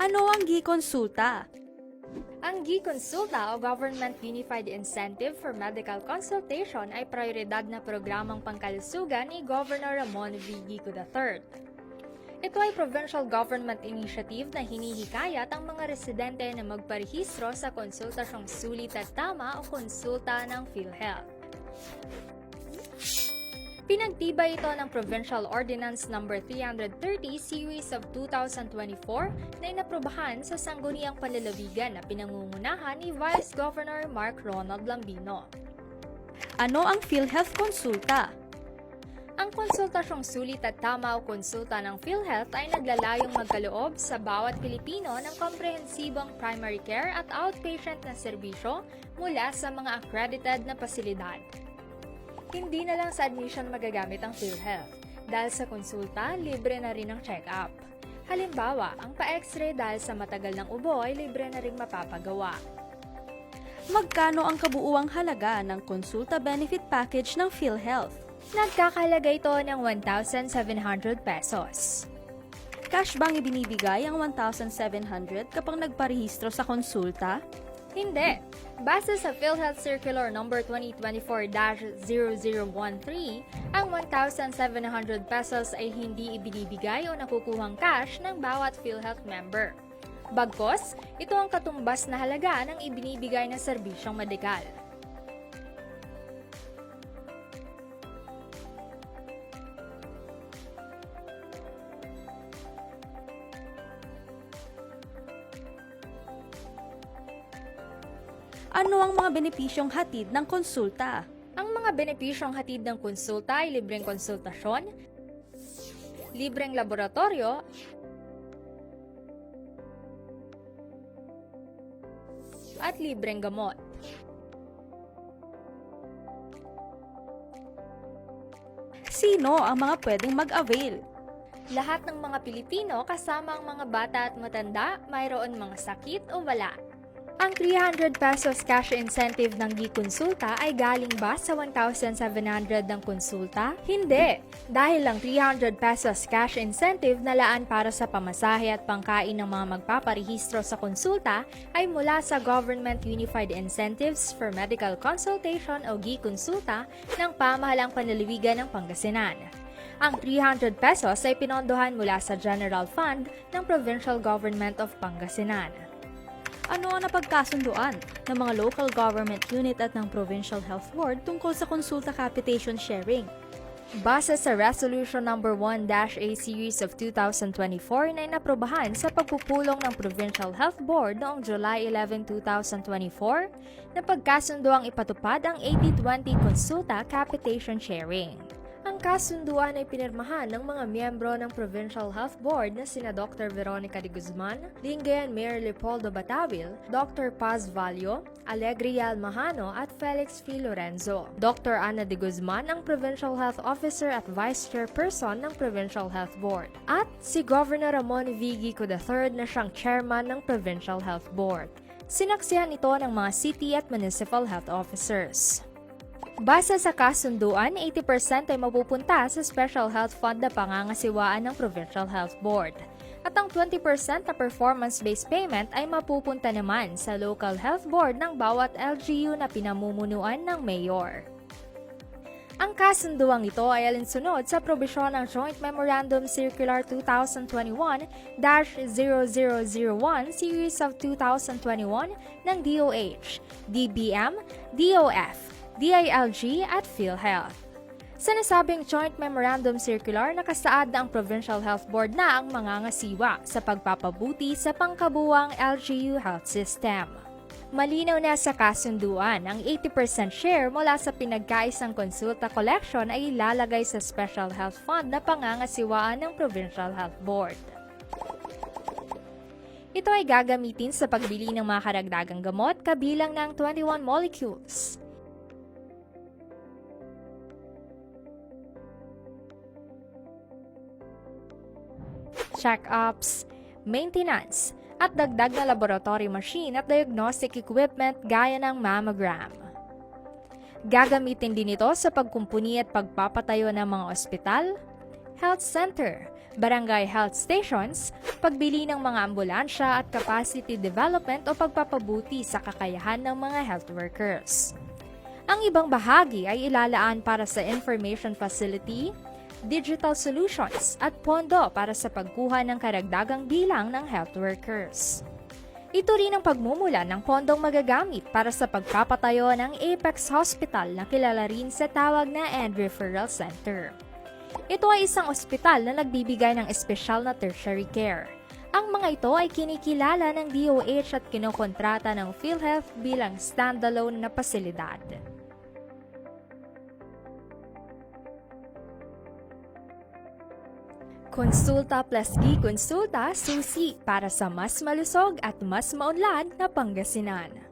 Ano ang gikonsulta? Ang GIConsulta o Government Unified Incentive for Medical Consultation ay prioridad na programang pangkalusugan ni Governor Ramon V. Gico III. Ito ay provincial government initiative na hinihikayat ang mga residente na magparehistro sa konsultasyong sulit at tama o konsulta ng PhilHealth. Pinagtibay ito ng Provincial Ordinance No. 330 Series of 2024 na inaprobahan sa sangguniang panlalawigan na pinangungunahan ni Vice Governor Mark Ronald Lambino. Ano ang PhilHealth Konsulta? Ang konsultasyong sulit at tama o konsulta ng PhilHealth ay naglalayong magkaloob sa bawat Pilipino ng komprehensibong primary care at outpatient na serbisyo mula sa mga accredited na pasilidad. Hindi na lang sa admission magagamit ang PhilHealth. Dahil sa konsulta, libre na rin ang check-up. Halimbawa, ang pa-x-ray dahil sa matagal ng ubo ay libre na rin mapapagawa. Magkano ang kabuuang halaga ng konsulta benefit package ng PhilHealth? Nagkakalaga ito ng 1,700 pesos. Cash bang ibinibigay ang 1,700 kapag nagparehistro sa konsulta? Hindi. Base sa PhilHealth Circular No. 2024-0013, ang 1,700 pesos ay hindi ibinibigay o nakukuhang cash ng bawat PhilHealth member. Bagkos, ito ang katumbas na halaga ng ibinibigay na serbisyong medikal. Ano ang mga benepisyong hatid ng konsulta? Ang mga benepisyong hatid ng konsulta ay libreng konsultasyon, libreng laboratorio, at libreng gamot. Sino ang mga pwedeng mag-avail? Lahat ng mga Pilipino kasama ang mga bata at matanda, mayroon mga sakit o wala. Ang 300 pesos cash incentive ng Gikonsulta ay galing ba sa 1,700 ng konsulta? Hindi! Dahil ang 300 pesos cash incentive na laan para sa pamasahe at pangkain ng mga magpaparehistro sa konsulta ay mula sa Government Unified Incentives for Medical Consultation o Gikonsulta ng pamahalang panlalawigan ng Pangasinan. Ang 300 pesos ay pinondohan mula sa General Fund ng Provincial Government of Pangasinan. Ano ang napagkasunduan ng mga local government unit at ng Provincial Health Board tungkol sa konsulta capitation sharing? Base sa Resolution No. 1-A Series of 2024 na inaprobahan sa pagpupulong ng Provincial Health Board noong July 11, 2024, na pagkasundo ang ipatupad ang 80-20 Consulta Capitation Sharing. Kasunduan ay pinirmahan ng mga miyembro ng Provincial Health Board na sina Dr. Veronica de Guzman, Lingayen Mayor Leopoldo Batawil, Dr. Paz Valio, Alegria Almahano at Felix P. Lorenzo. Dr. Ana de Guzman ang Provincial Health Officer at Vice Chairperson ng Provincial Health Board. At si Governor Ramon V. Gico III na siyang Chairman ng Provincial Health Board. Sinaksihan ito ng mga city at municipal health officers. Base sa kasunduan, 80% ay mapupunta sa Special Health Fund na pangangasiwaan ng Provincial Health Board. At ang 20% na performance-based payment ay mapupunta naman sa Local Health Board ng bawat LGU na pinamumunuan ng mayor. Ang kasunduang ito ay alinsunod sa probisyon ng Joint Memorandum Circular 2021-0001 Series of 2021 ng DOH, DBM, DOF, DILG at PhilHealth. Sa nasabing Joint Memorandum Circular, nakasaad na ang Provincial Health Board na ang mangangasiwa sa pagpapabuti sa pangkabuwang LGU health system. Malinaw na sa kasunduan, ang 80% share mula sa pinagkaisang konsulta collection ay ilalagay sa Special Health Fund na pangangasiwaan ng Provincial Health Board. Ito ay gagamitin sa pagbili ng mga karagdagang gamot kabilang ng 21 molecules. Check-ups, maintenance, at dagdag na laboratory machine at diagnostic equipment gaya ng mammogram. Gagamitin din ito sa pagkumpuni at pagpapatayo ng mga ospital, health center, barangay health stations, pagbili ng mga ambulansya at capacity development o pagpapabuti sa kakayahan ng mga health workers. Ang ibang bahagi ay ilalaan para sa information facility, digital solutions at pondo para sa pagkuha ng karagdagang bilang ng health workers. Ito rin ang pagmumula ng pondong magagamit para sa pagpapatayo ng Apex Hospital na kilala rin sa tawag na End Referral Center. Ito ay isang ospital na nagbibigay ng espesyal na tertiary care. Ang mga ito ay kinikilala ng DOH at kinokontrata ng PhilHealth bilang standalone na pasilidad. Konsulta plus G Konsulta Susi para sa mas malusog at mas maunlad na Pangasinan.